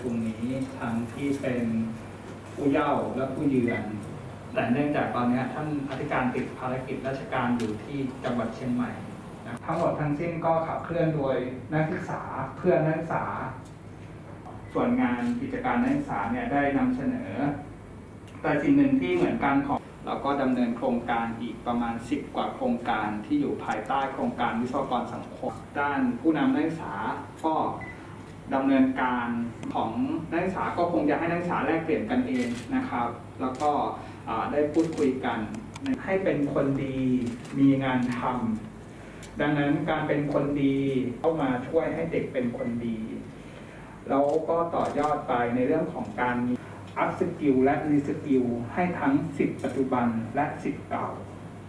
ชุมนี้ทั้งที่เป็นผู้เย้าและผู้เยือน แต่เนื่องจากตอนนี้ท่านอธิการติดภารกิจราชการอยู่ที่จังหวัดเชียงใหม่นะทั้งหมดทั้งสิ้นก็ขับเคลื่อนโดยนักศึกษาเพื่อนนักศึกษา ส่วนงานกิจการนักศึกษาเนี่ยได้นำเสนอ แต่สิ่งหนึ่งที่เหมือนกันของเราก็ดำเนินโครงการอีกประมาณ 10 กว่าโครงการที่อยู่ภายใต้โครงการวิศวกรสังคมด้านผู้นำนักศึกษาก็ ดำเนินการของนักศึกษาก็คงจะให้นักศึกษาแลกเปลี่ยนกันเองนะครับ แล้วก็ได้พูดคุยกัน ให้เป็นคนดีมีงานทำดังนั้นการเป็นคนดีเข้ามาช่วยให้เด็กเป็นคนดี แล้วก็ต่อยอดไปในเรื่องของการมีอัพสกิลและรีสกิลให้ทั้งสิทธิ์ปัจจุบันและสิทธิ์เก่า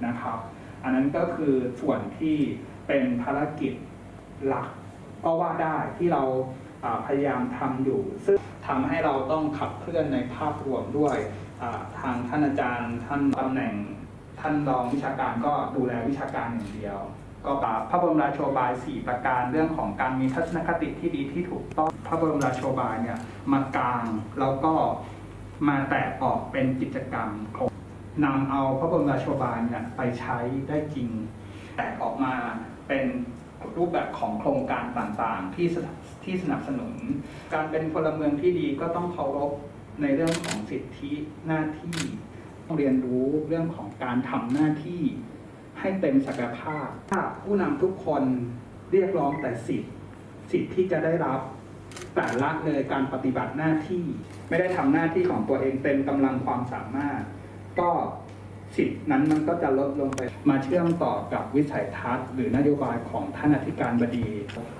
นะครับ อันนั้นก็คือส่วนที่เป็นภารกิจหลัก ก็ว่าได้ที่เราพยายามทำอยู่ ซึ่งทำให้เราต้องขับเคลื่อนในภาพรวมด้วยทางท่านอาจารย์ ท่านตำแหน่ง ท่านรองวิชาการก็ดูแลวิชาการอย่างเดียว ก็ปาพระบรมราโชบาย 4 ประการเรื่องของการมีทัศนคติที่ดีที่ถูกต้องพระบรมราโชบายเนี่ยมากลางแล้วก็มาแตกออกเป็นกิจกรรมนำเอาพระบรมราโชบายเนี่ยไปใช้ได้จริง แตกออกมาเป็น รูปแบบของโครงการต่างๆ ที่ที่สนับสนุน การเป็นพลเมืองที่ดีก็ต้องเคารพในเรื่องของสิทธิหน้าที่ต้องเรียนรู้เรื่องของการทำหน้าที่ให้เต็มศักยภาพ ถ้าผู้นำทุกคนเรียกร้องแต่สิทธิสิทธิที่จะได้รับแต่ละเลยการปฏิบัติหน้าที่ ไม่ได้ทำหน้าที่ของตัวเองเต็มกำลังความสามารถ ก็ สิทธิ์นั้นมันก็จะลดลงไป มาเชื่อมต่อกับวิสัยทัศน์ หรือนโยบายของท่านอธิการบดี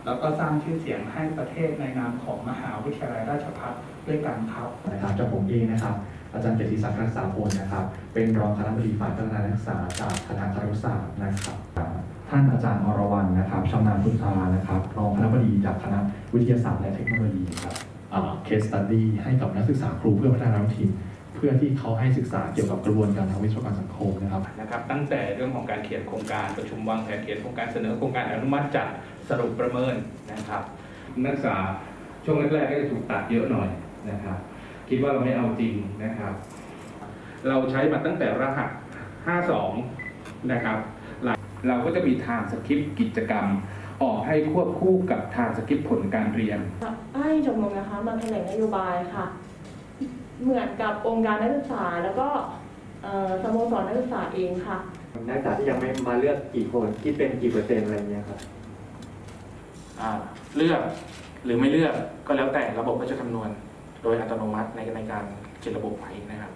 แล้วก็สร้างชื่อเสียงให้ประเทศในนามของมหาวิทยาลัยราชภัฏด้วยกันครับนะครับจากผมเองนะครับ อาจารย์เกียรติศักดิ์รักษาพลนะครับ เป็นรองคณะบดีฝ่ายพัฒนานักศึกษาจากคณะครุศาสตร์นะครับอ่าท่านอาจารย์อรวรรณนะครับชำนาญพุทธานะครับรองคณะบดีจากคณะวิทยาศาสตร์และเทคโนโลยีครับเคสตัดดี้ให้กับนักศึกษาครูเพื่อพัฒนาท้องถิ่นเพื่อที่เขาให้ศึกษาเกี่ยวกับกระบวนการทางวิศวกรรมสังคมนะครับนะครับตั้งแต่เรื่องของการเขียนโครงการประชุมวางแผนเขียนโครงการเสนอโครงการอนุมัติจัดสรุปประเมินนะครับนักศึกษาช่วงแรกๆก็จะถูกตัดเยอะหน่อยนะครับ คิดว่าเราไม่เอาจริงนะครับ เราใช้มาตั้งแต่รหัส 52 นะครับหลังเราก็จะมีทางสคริปต์กิจกรรม ออกให้ควบคู่กับทางสคริปต์ผลการเรียนให้ชมรมนะคะมาแถลงนโยบายค่ะ เหมือนกับองค์การนักศึกษาแล้วก็เอ่อสโมสรนักศึกษาเองค่ะ นักศึกษาที่ยังไม่มาเลือกกี่คนคิดเป็นกี่เปอร์เซ็นต์อะไรเงี้ยครับอ่าเลือกหรือไม่เลือกก็แล้วแต่ระบบก็จะคำนวณ โดยอัตโนมัติในในการเขียนระบบไว้นะครับ